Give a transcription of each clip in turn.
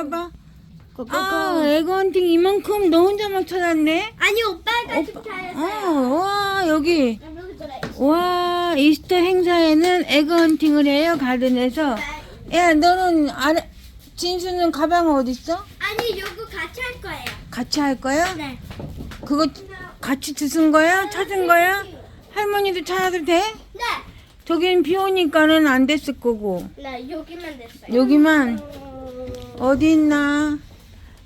와봐. 아, 에그헌팅 이만큼 너 혼자만 찾았네? 아니 오빠가 좀 어. 와, 여기. 와, 이스터 행사에는 에그헌팅을 해요, 가든에서. 야, 너는, 알아, 진수는 가방 어딨어? 아니 요거 같이 할 거예요. 같이 할 거야? 네. 그거 같이 주신 거야? 찾은 거야? 할머니도 찾아도 돼? 네. 저긴 비 오니까는 안 됐을 거고. 네 여기만 됐어요. 여기만 어, 어디 있나?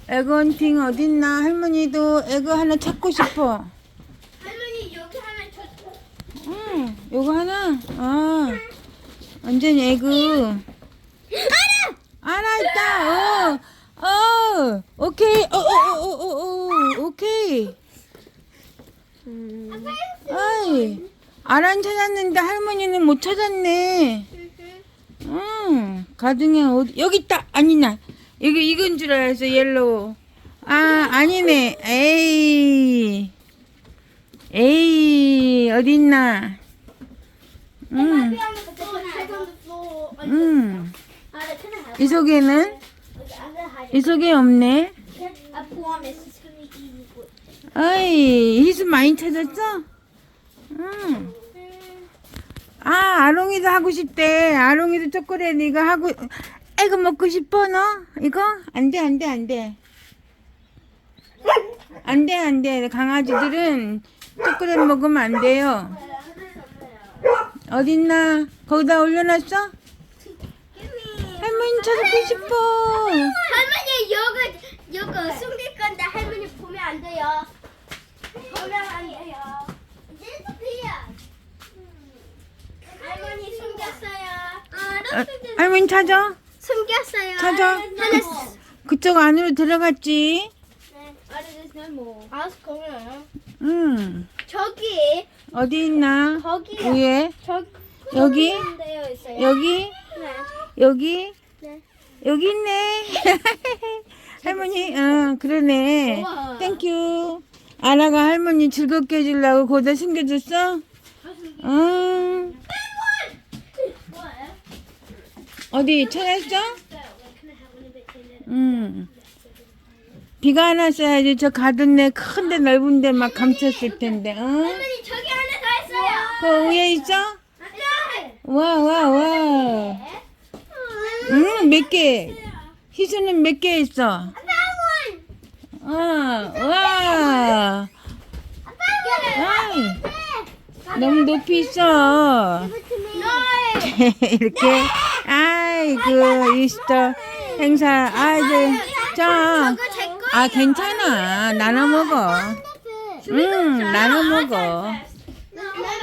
에그헌팅 어디 있나? 할머니도 에그 하나 찾고 싶어. 할머니 여기 하나 줬어. 응, 요거 하나? 아, 완전 에그. 알아. 알아, 있다. 어, 어, 오케이. 어, 어, 어, 어, 어, 어, 오케이. 아이, 아란 찾았는데 할머니는 못 찾았네. 응, 가등에 어디, 여기 있다. 아니나. 이거, 이건 줄 알았어, 옐로우. 아, 아니네. 에이. 에이, 어딨나. 응, 응. 이 속에는? 이 속에 없네. 어이, 희수 많이 찾았어? 응. 아, 아롱이도 하고 싶대. 아롱이도 초콜릿 이거 하고, 이거 먹고 싶어, 너? 이거? 안 돼, 안 돼, 안 돼. 안 돼, 안 돼. 강아지들은 초콜릿 먹으면 안 돼요. 어딨나? 거기다 올려놨어? 할머니 찾고 싶어. 할머니 요거 요거 숨길 건데 할머니 보면 안 돼요. 보면 안 돼요. 할머니 숨겼어요. 아, 할머니 찾아? 숨겼어요. 찾아. 하나 그, 그쪽 안으로 들어갔지? 아, 거기요. 응. 저기 어디 있나? 거기 위에? 저기 여기? 되어 있어요. 여기? 네. 여기? 네. 여기 있네. 할머니, 응, 그러네. 우와. 땡큐. 아라가 할머니 즐겁게 해주려고 거기다 숨겨줬어? 응. 어디 찾았어? 응. 비가 안 왔어야지 저 가든네 큰데 넓은데 막 감췄을 텐데, 응? 할머니 저기 하나 더 있어요. 그 위에 있어? 네. 와, 와, 와. 응, 몇 개? 희수는 몇 개 있어? 어, 와. 아이, 너무 높이 있어. 이렇게, 아이, 그, 이스터 행사, 아이들, 자. 아, 괜찮아. 나눠 먹어. 응, 나눠 먹어.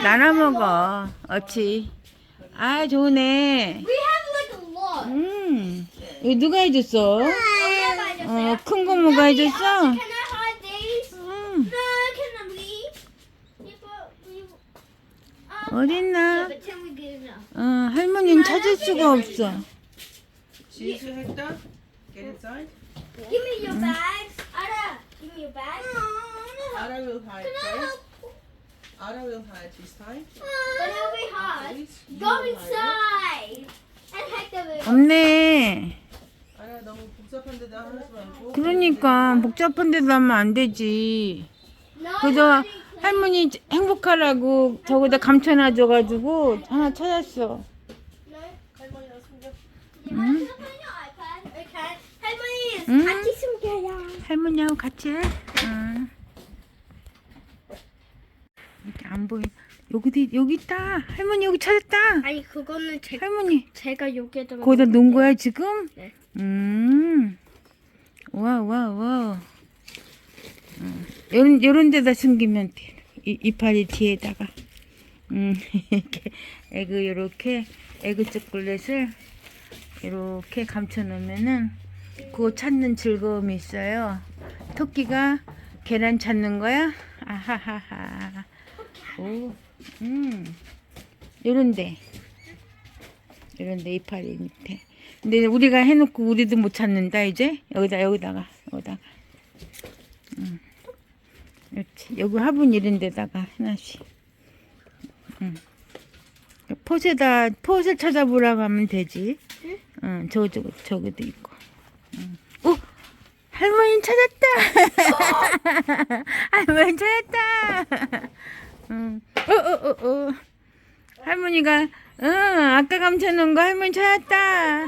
나눠 먹어. 어찌. 아, 좋네. 음, 이거 누가 해줬어? 엄마가 해줬어요. 어, 큰거 뭐가 해줬어? 음, um, 어딨나? 어, 할머니는 찾을 수가 없어. She's Hector. Get inside. Give me your bags. Ara, give me your bags. Ara will hide first. Ara will hide this time. But it'll be hard. Go inside. And Hector will. 없네. Ara 너무 복잡한 데다 하지 말고. 그러니까 복잡한 데도 하면 안 되지. 그저 할머니 행복하라고 저거다 감춰놔 줘가지고 하나 찾았어. Okay. 할머니 음. 같이 숨겨요. 할머니하고 같이 해. 응. 이렇게 안 보이. 여기도 여기 있다. 할머니 여기 찾았다. 아니 그거는 제, 할머니 제가 여기에다 거기다 놓은 거야 지금? 네. 음. 와, 와, 와. 음. 요런, 요런 데다 숨기면 돼. 이, 이파리 뒤에다가. 음, 이렇게, 에그, 요렇게, 에그 초콜릿을 이렇게 감춰 놓으면은, 그거 찾는 즐거움이 있어요. 토끼가 계란 찾는 거야? 아하하하. 오, 음. 요런데. 이런데 이파리 밑에. 근데 우리가 해놓고 우리도 못 찾는다 이제 여기다 여기다가 여기다가. 음. 이렇지. 여기 화분 이런 데다가 하나씩. 음. 포에다 포을 찾아보라고 하면 되지. 응, 저거 저거 저기도 있고. 응. 오, 할머니 찾았다. 할머니 찾았다. 응. 어, 어, 어, 어. 할머니가, 응, 아까 감춰놓은 거 할머니 찾았다.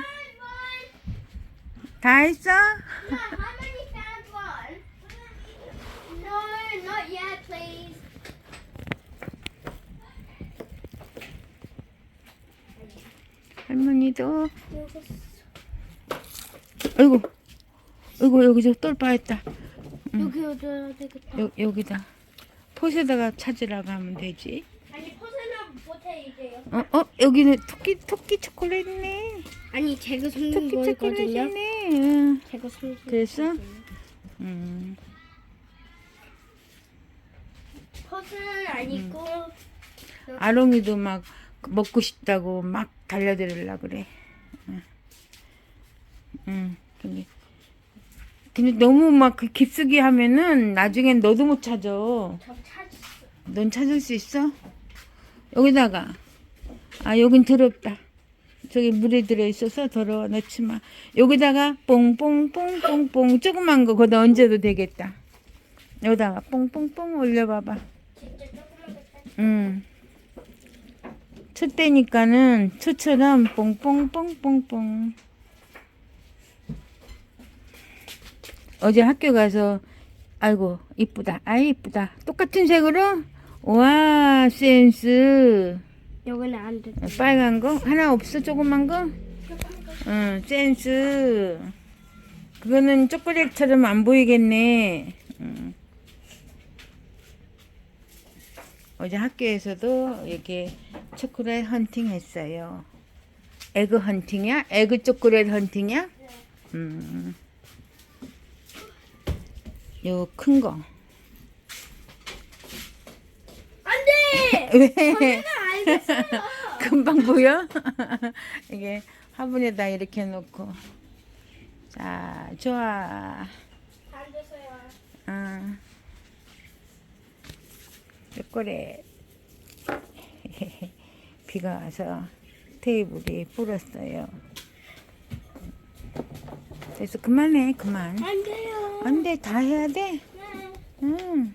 다 했어? 할머니도, 아이고, 아이고, 여기서 똘 빠졌다. 여기 얻어야 되겠다. 여, 여기다. 폿에다가 찾으라고 하면 되지. 아니 포세는 못해 이제요. 어, 어, 여기는 토끼, 토끼 초콜릿 있네. 아니 제가 숨긴 토끼 초콜릿 있네. 응. 제가 숨긴 그랬어? 음. 포세는 아니고 아롱이도 막 먹고 싶다고 막 달려들으려 그래. 응. 응. 근데 근데 너무 막 그 깊숙이 하면은 나중엔 너도 못 찾아. 넌 찾을 수 있어? 여기다가 아 여긴 더럽다. 저기 물에 들어 있어서 더러워 넣지 마. 여기다가 뽕뽕뽕뽕뽕 조그만 거 거기다 얹어도 되겠다. 여기다가 뽕뽕뽕 올려봐봐. 응. 첫 때니까는 초처럼 뽕뽕뽕뽕뽕. 어제 학교 가서 아이고 이쁘다. 아이 이쁘다. 똑같은 색으로 와 센스. 여기는 안 돼. 빨간 거 하나 없어 조그만 거? 응 센스. 그거는 초콜릿처럼 안 보이겠네. 응. 어제 학교에서도 이렇게 초콜릿 헌팅 했어요. 에그 헌팅이야? 에그 초콜릿 헌팅이야? 음. 요 큰 거. 안 돼. 왜? 알겠어요. 금방 보여? 이게 화분에다 이렇게 놓고. 자, 좋아. 안 됐어요. 어. 초콜릿. 비가 와서 테이블이 불었어요. 그래서 그만해, 그만. 안 돼요. 안 돼, 다 해야 돼. 네. 응.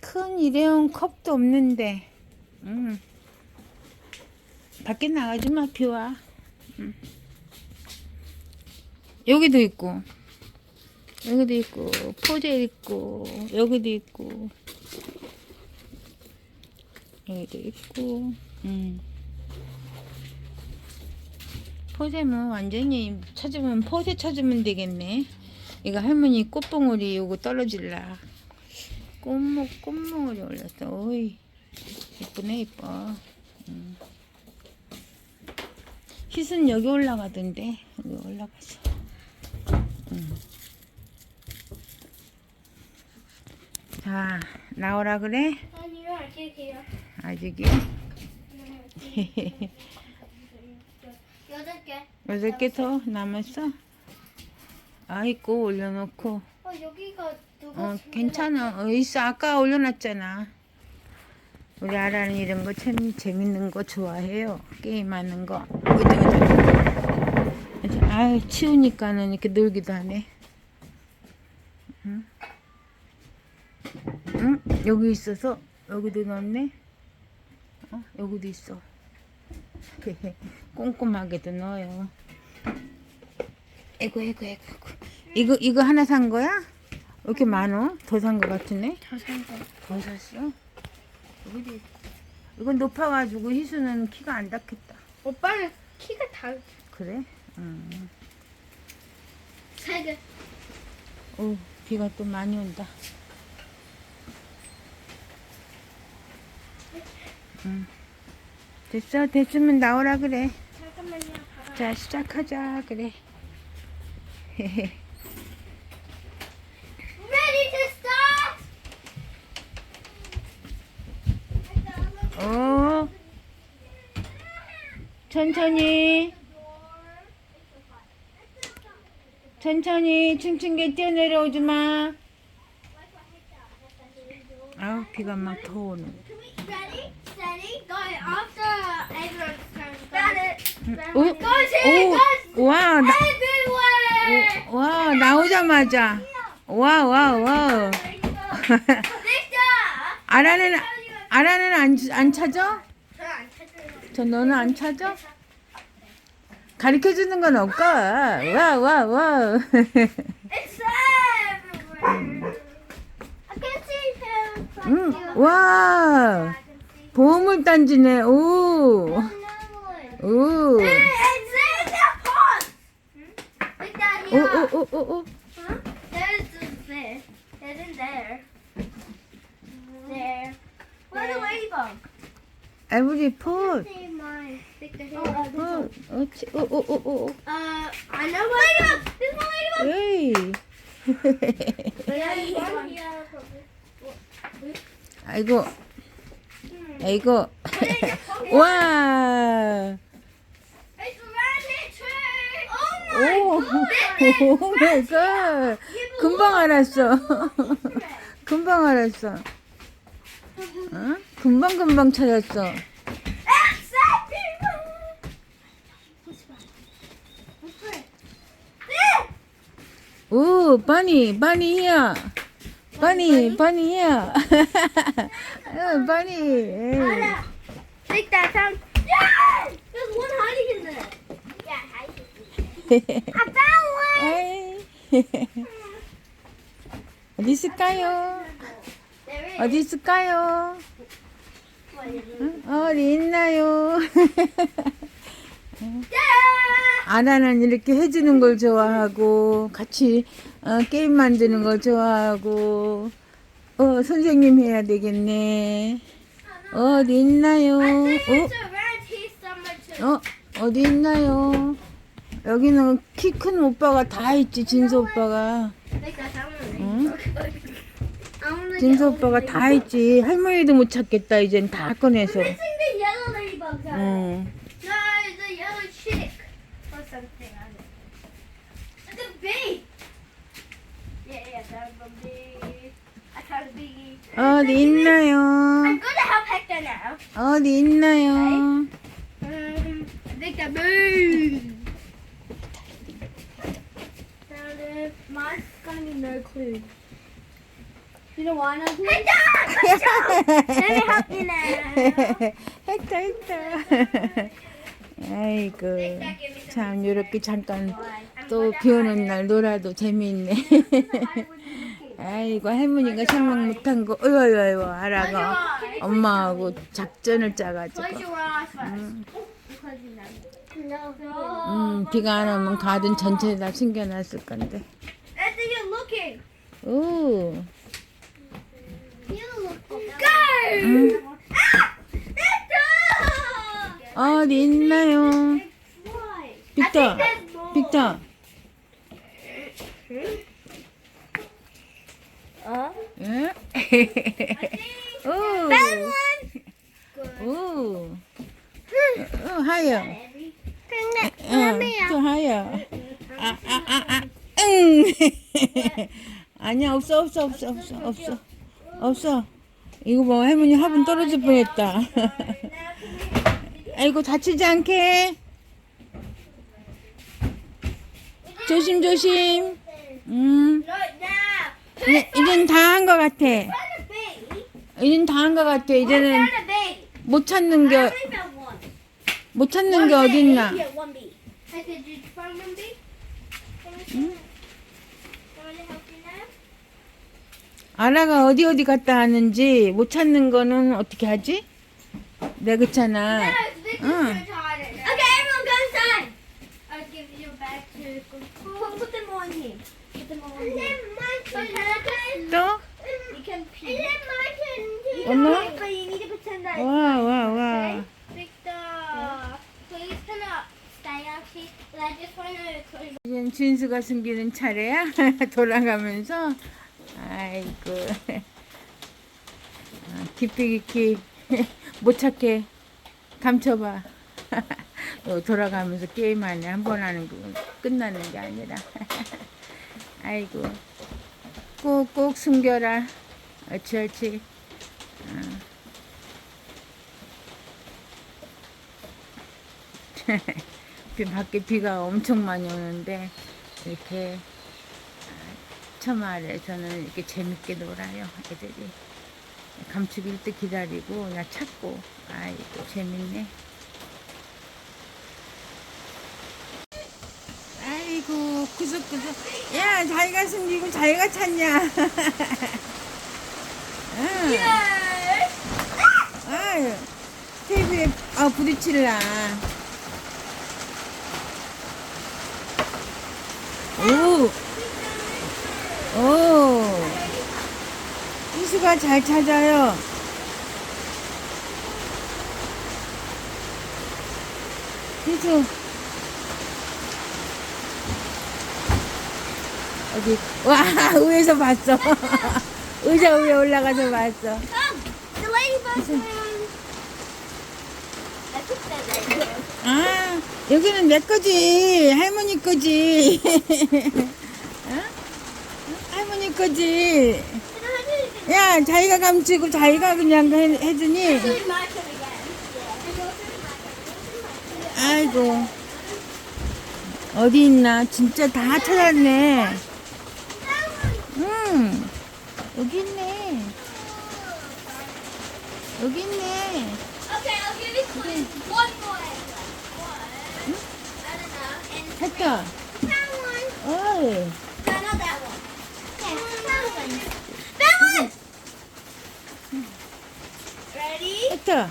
큰 일회용 컵도 없는데. 응. 밖에 나가지 마, 비 와. 응. 여기도 있고. 여기도 있고, 포제 있고, 여기도 있고. 여기도 있고, 음. 포세면 완전히 찾으면 포세 찾으면 되겠네. 이거 할머니 꽃봉오리 요거 떨어질라. 꽃목 꽃봉오리 올렸어. 오이 이쁘네 이뻐. 음. 희순 여기 올라가던데 여기 올라가서. 음. 자 나오라 그래 아니요 아직이요. 아직이 여덟 개. 여덟 개 더 남았어. 아이고 올려놓고. 어 여기가 누가 어, 괜찮아. 어, 있어. 아까 올려놨잖아. 우리 아라는 이런 거 참 재밌는 거 좋아해요. 게임하는 거. 아유 치우니까는 이렇게 놀기도 하네. 응? 응? 여기 있어서 여기도 넣었네. 어? 여기도 있어. 꼼꼼하게도 넣어요. 에고 에고 에고. 이거 이거 하나 산 거야? 왜 이렇게 많어? 더 산 거 같으네. 저산 거. 더 샀어? 여기도 있- 이건 높아가지고 희수는 키가 안 닿겠다. 오빠는 키가 다. 그래? 음. 세 개. 오, 비가 또 많이 온다. 음. 됐어, 됐으면 나오라 그래. 잠깐만요. 봐봐. 자, 시작하자 그래. Start? 어. 천천히. 천천히 층층게 뛰어내려오지 마. 아우 비가 막더오 오, 오, 와, 나, everywhere. 와, 나오자마자. 와, 와, 와. 아라는, 아라는 안, 안 찾아? 저 너는 안 찾아? 가르쳐 주는 건 없고. 와, 와, 와. 응. 와. 보물 단지네. 오. 오. 오, here. 오, 오, 오, 오. There's the fish. There's in there. There. Where's the ladybug? Victor, here. 풋. 옳지. 오, 오, 오, 오. Uh, I know ladybug. There's one ladybug. here. 아이고. 아이고. 와. It's around here too. Oh 오. 갓. 금방 알았어. 금방 알았어. 어? 금방 금방 찾았어. 오, 바니, 바니 히야. 바니, 바니 히야. 어, 바니. Yes! There's one hiding in there. Yeah, hiding. I found one. 에이. 어디 있을까요? 어디 있을까요? 응? 어디 있나요? 아라는 이렇게 해주는 걸 좋아하고 같이 어, 게임 만드는 걸 좋아하고 어 선생님 해야 되겠네 어디 있나요? 어? 어 어디 있나요? 여기는 키 큰 오빠가 다 있지 진수 오빠가. 응? Get 오빠가 다 있지 할머니도 못 찾겠다 이젠 다 꺼내서. 응. 어디 있나요? 어디 있나요? Um, it. Mine's gonna be no clue. You don't want to? Hector! Let me help you now. 했다 했다. 아이고 참 이렇게 잠깐 또 비 오는 날 놀아도 재미있네. 아이고 할머니가 생각 못한 거 어이구 어이구 알아가 엄마하고 작전을 짜가지고 Close your eyes first. Close your eyes. No. 음 비가 안 오면 가든 전체 다 숨겨놨을 건데. 오! Ah! Victor! 어디 있나요? 빅터. 빅터. Uh? 응? 오. 오. 어, 하여. 응, 또 하여. 아, 아, 아, 아. 응. 아니야, 없어, 없어, 없어, 없어, 없어. 없어. 이거 뭐 할머니 화분 떨어질 뻔했다. 아이고, 다치지 않게. 조심, 조심. 음. 이제, 이젠 다 한 것 같아. 이젠 다 한 것 같아. 이제는. 못 찾는 게. 못 찾는 게 어딨나. Bee. Hey, did you find one bee? Hmm? Want to help you now? 아라가 어디 어디 갔다 왔는지 못 찾는 거는 어떻게 하지? 내가 Uh. gonna try it now. Okay, everyone go inside. I'll give you a bag to put, put them on here. Put them on here. And then mine can 또? You can pee. And then mine can 엄마? But you need to pretend that 와, 와, 와. Victor, please can I stay out here? I just want to close 이젠 진수가 숨기는 차례야? 돌아가면서. 아이고. 아, 깊이 깊이 못 찾게 감춰봐. 또 돌아가면서 게임하네. 한번 하는 거 끝나는 게 아니라. 아이고. 꼭꼭 숨겨라. 옳지, 옳지. 어. 밖에 비가 엄청 많이 오는데 이렇게 처마 아래에서는 이렇게 재밌게 놀아요 애들이. 감축일 때 기다리고 그냥 찾고 아이고 재밌네. 아이고 구석구석. 야 자기가 숨기고 자기가 찾냐. 응. 아유 테이블에 아 부딪힐라 오, 오, 희수가 잘 찾아요. 희수. 어디, 와, 위에서 봤어. 의자 위에 올라가서 봤어. 아, 여기는 내 거지. 할머니 거지. 어? 할머니 거지. 야, 자기가 감추고 자기가 그냥 해, 해주니. 아이고. 어디 있나? 진짜 다 찾았네. 응. 여기 있네. 여기 있네. Okay, I'll. One. I don't know. And 했다. 어이. No, not that one. Okay, found one. Found one. Ready? 했다.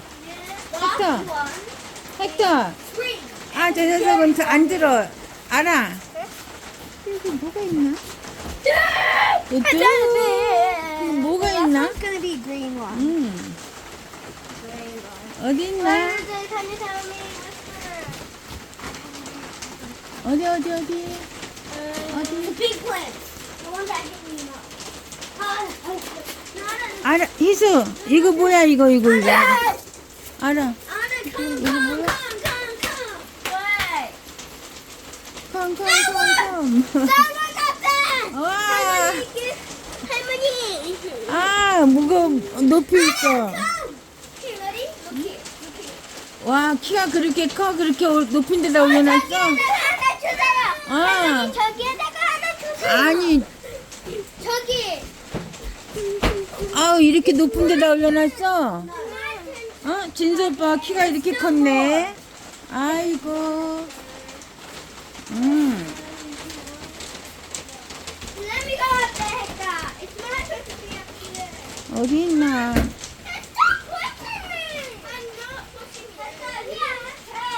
했다. Green. 아, 저 녀석은 저 안 들어. 알아. 여기 뭐가 있나? 여기 뭐가 있나? 음. 어디 있나? 어디, 어디, 어디? Uh, the big plants. The ones that. Uh, uh, not a- 알아. 희수, 이거 뭐야, 이거, 이거, 이거. Ah! 알아. Anna, come, come, come, come, come. What? 컴, 컴, 컴, 컴. Someone got that! 와. 할머니, give- 할머니. 아, 뭐가 높이 있어. Come. Okay, ready? Look here. Look here. 와, 키가 그렇게 커, 그렇게 올- 높은 데다 올려놨어? 아. 저기에다가 하나 주세요. 아니, 저기. 아우, 이렇게 높은 데다 올려놨어? 어? 진수 오빠 키가 이렇게 컸네. 아이고. 음. 어디 있나? Stop pushing me! I'm not pushing you. Hector, here, Hector.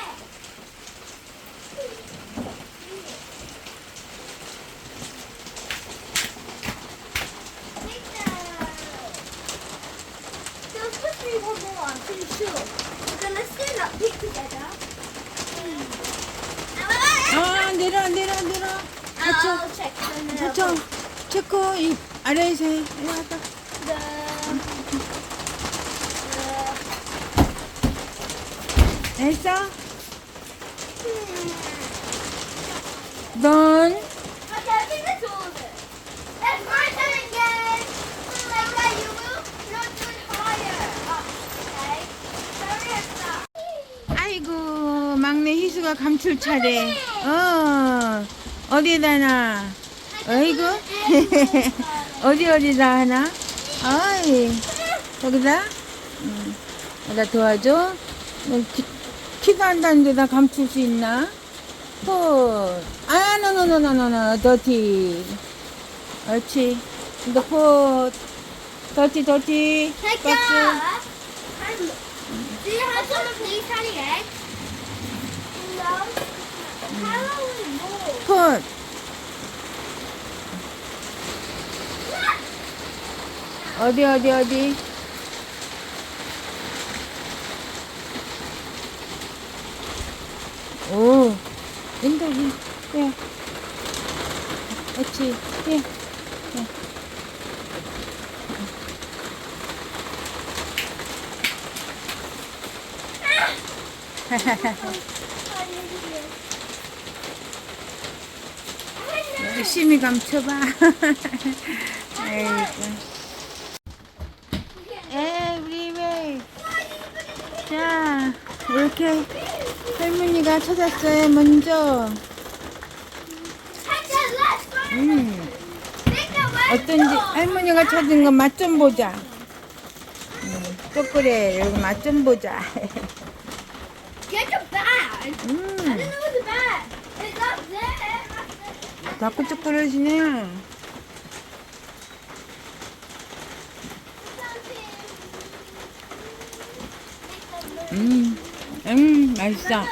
Don't push me one more, I'm pretty sure. We're gonna stand up here together. 아, 내려, 내려, 내려. Check the 저쪽, 체코, 이 아래에서 해. 이리 와봐. 됐어? 넌 아이고 막내 희수가 감출 차례. 어 어디에다 놔? 어이구 어디 어디다 하나? 어이 여기다. 응. 나 도와줘. 너 키, 키가 한다는 데다 감출 수 있나? 호. 아, 노노노노노노, 더티. 옳지. 근데 호. 더티, 더티. 박수. Do you have some of these tiny eggs? No. 풋. 어디 어디 어디? 오, 이, 예. 그렇지, 예. 예. 열심히 감춰봐. 아이고. 에브리웨이. 자, 이렇게 할머니가 찾았어요 먼저. 음. 어떤지 할머니가 찾은 거 맛 좀 보자. 음, 초콜릿 여기 맛 좀 보자. 음, didn't know the bag. It's up 다크 초콜릿이네. 음, 음, 맛있어.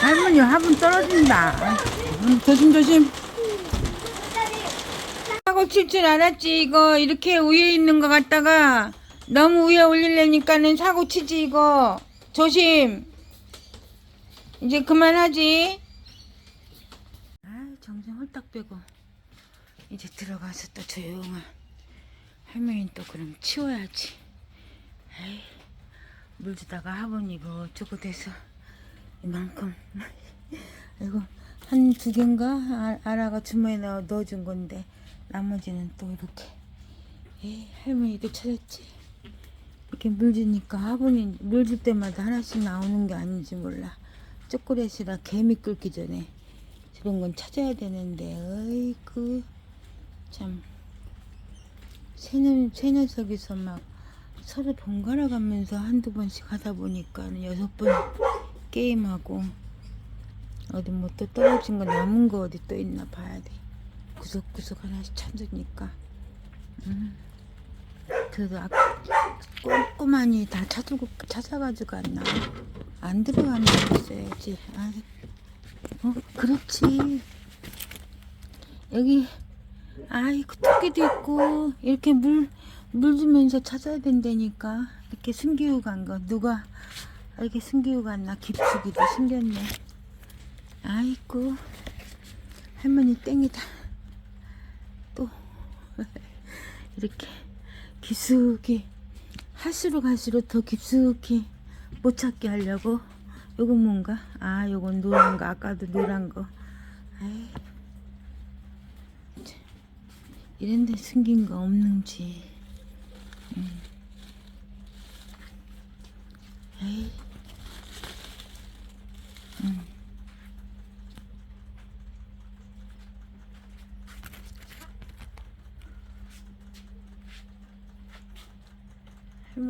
할머니 화분 떨어진다. 음, 조심 조심. 하고 칠 줄 알았지. 이거 이렇게 위에 있는 거 갖다가 너무 위에 올리려니까는 사고 치지 이거. 조심. 이제 그만하지. 아 정신 홀딱 빼고 이제 들어가서 또 조용한 할머니는 또 그럼 치워야지. 에이 물 주다가 화분이 이거 어쩌고 돼서 이만큼 이거 한 두 개인가? 아- 아라가 주머니에 넣어, 넣어준 건데 나머지는 또 이렇게. 에이, 할머니도 찾았지. 이렇게 물 주니까 화분이 물 줄 때마다 하나씩 나오는 게 아닌지 몰라. 초콜릿이라 개미 끓기 전에 저런 건 찾아야 되는데 어이구. 참. 세녀, 세 녀석이서 막 서로 번갈아 가면서 한두 번씩 하다 보니까 여섯 번 게임하고 어디 뭐 또 떨어진 거 남은 거 어디 또 있나 봐야 돼. 구석구석 하나씩 찾으니까. 음. 그래도 아까 꼼꼼하니 다 찾고 찾아가지고 안 나와. 안 들어가는 거 있어야지. 아, 어, 그렇지. 여기 아이고 토끼도 있고 이렇게 물 물 주면서 찾아야 된다니까 이렇게 숨기고 간 거 누가 이렇게 숨기고 갔나 깊숙이도 숨겼네 아이고 할머니 땡이다. 또 이렇게 깊숙이 할수록 할수록 더 깊숙이 못 찾게 하려고. 요건 뭔가? 아 요건 노란 거 아까도 노란 거. 아이 참, 이런 데 숨긴 거 없는지. 음. 에이 음.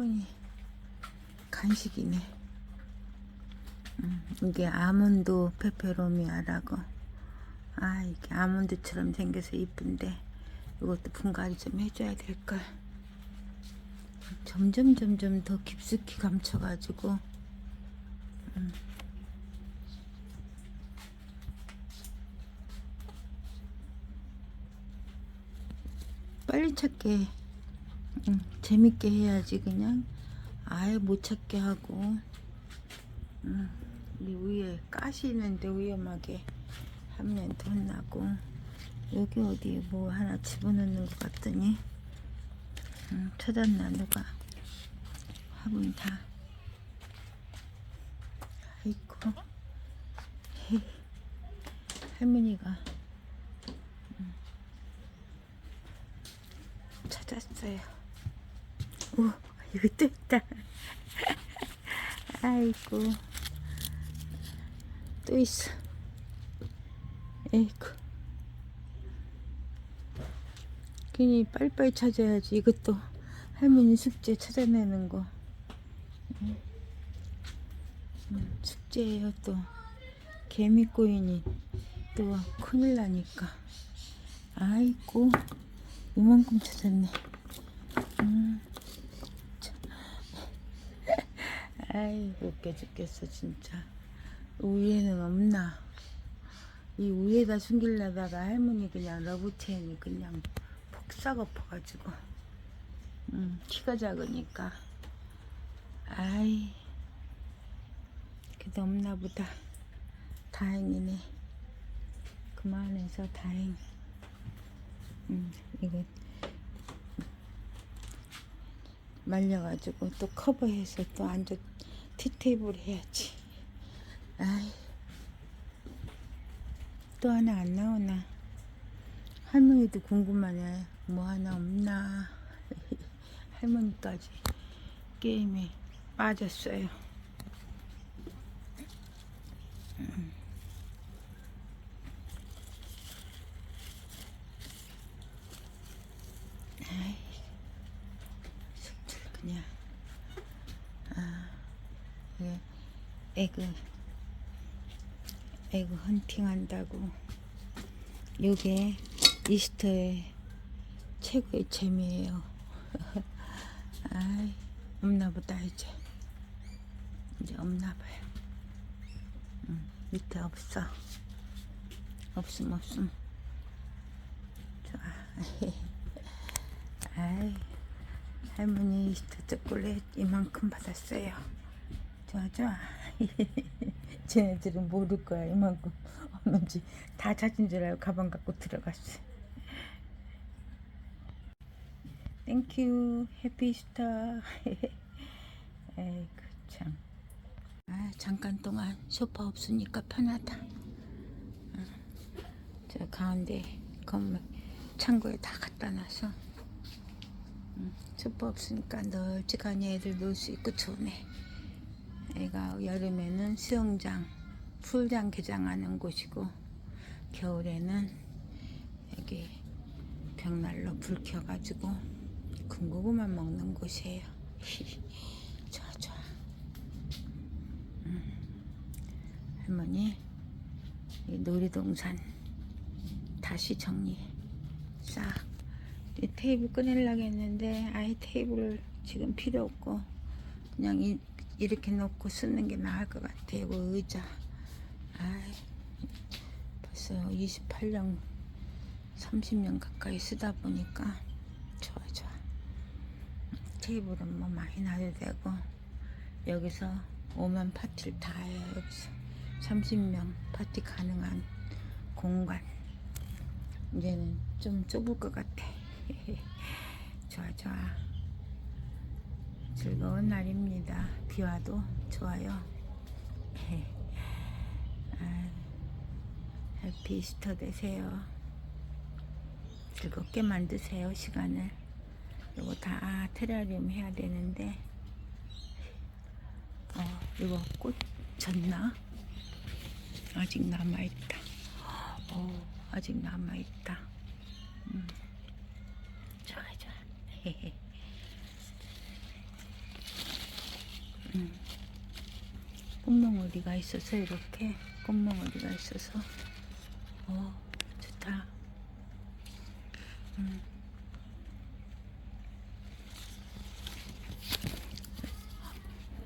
할머니 간식이네. 음, 이게 아몬드 페페로미아라고. 아 이게 아몬드처럼 생겨서 이쁜데 이것도 분갈이 좀 해줘야 될걸. 점점 점점 더 깊숙이 감춰가지고. 음. 빨리 찾게 응, 재밌게 해야지 그냥. 아예 못 찾게 하고. 응, 이 위에 가시 있는데 위험하게 하면 더 혼나고. 여기 어디에 뭐 하나 집어넣는 것 같더니. 응, 찾았나 누가? 화분 다. 아이고. 헤이, 할머니가. 응, 찾았어요 오, 또 있다. 아이고. 또 있어. 에이구. 괜히 빨리빨리 찾아야지. 이것도 할머니 숙제 찾아내는 거. 응. 응, 숙제예요, 또. 개미꼬인이 또 큰일 나니까. 아이고. 이만큼 찾았네. 음. 아이고 웃겨 죽겠어 진짜. 위에는 없나? 이 위에다 숨기려다가 할머니 그냥 러브체인이 그냥 폭삭 엎어가지고. 음, 키가 작으니까. 아이 그래도 없나 보다. 다행이네. 그만해서 다행. 음, 이거 말려가지고 또 커버해서 또 앉아 티테이블 해야지. 아이. 또 하나 안 나오나? 할머니도 궁금하네. 뭐 하나 없나? 할머니까지 게임에 빠졌어요. 음. 아이, 속들 그냥. 아, 이게 에그, 에그 헌팅 한다고. 요게 이스터의 최고의 재미예요. 아이, 없나 보다, 이제. 이제 없나 봐요. 음, 밑에 없어. 없음, 없음. 좋아. 아이, 할머니 이스터 초콜릿 이만큼 받았어요. 좋아, 좋아. 쟤네들은 모를 거야, 이만큼 없는지. 다 찾은 줄 알고 가방 갖고 들어갔어. 땡큐, 해피 스타. 에이, 그 참. 아, 잠깐 동안 소파 없으니까 편하다. 응. 저 가운데 건물 창고에 다 갖다 놔서 응, 소파 없으니까 널찍하니 애들 놀 수 있고 좋네. 애가 여름에는 수영장, 풀장 개장하는 곳이고 겨울에는 여기 벽난로 불 켜가지고 군고구마 먹는 곳이에요. 좋아 좋아. 음. 할머니 이 놀이동산 다시 정리 싹. 이 테이블 꺼내려고 했는데 아예 테이블을 지금 필요 없고 그냥 이, 이렇게 놓고 쓰는 게 나을 것 같아요. 이거 의자. 아이, 벌써 28년, 30년 가까이 쓰다 보니까 좋아, 좋아. 테이블은 뭐 많이 놔도 되고, 여기서 오면 파티를 다 해요. 여기서 30명 파티 가능한 공간. 이제는 좀 좁을 것 같아. 좋아, 좋아. 즐거운 날입니다. 비 와도 좋아요. 아, 해피 이스터 되세요. 즐겁게 만드세요, 시간을. 이거 다 테라리움 해야 되는데, 어, 이거 꽃 졌나? 아직 남아있다. 어, 아직 남아있다. 음. 좋아, 좋아. 헤헤. 꽃몽어리가 있어서 이렇게 꽃몽어리가 있어서. 어 좋다. 음.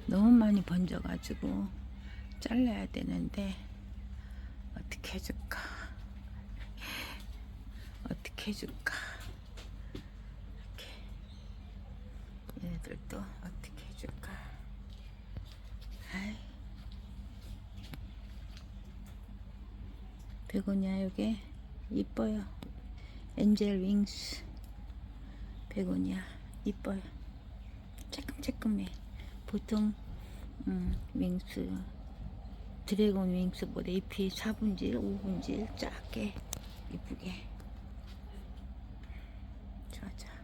너무 많이 번져가지고 잘라야 되는데 어떻게 해줄까? 어떻게 해줄까? 이렇게 얘네들도 어떻게 해줄까? 아이. 베고니아 요게 이뻐요. 엔젤 윙스 베고니아 이뻐요. 쬐끔쬐끔해. 보통 음, 윙스 드래곤 윙스보다 잎이 4분질, 5분질 작게 이쁘게 좋아 좋아.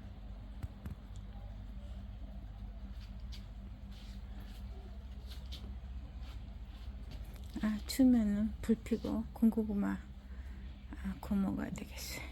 아 추면은 불 피고 군고구마 아 구워 먹어야 되겠어요.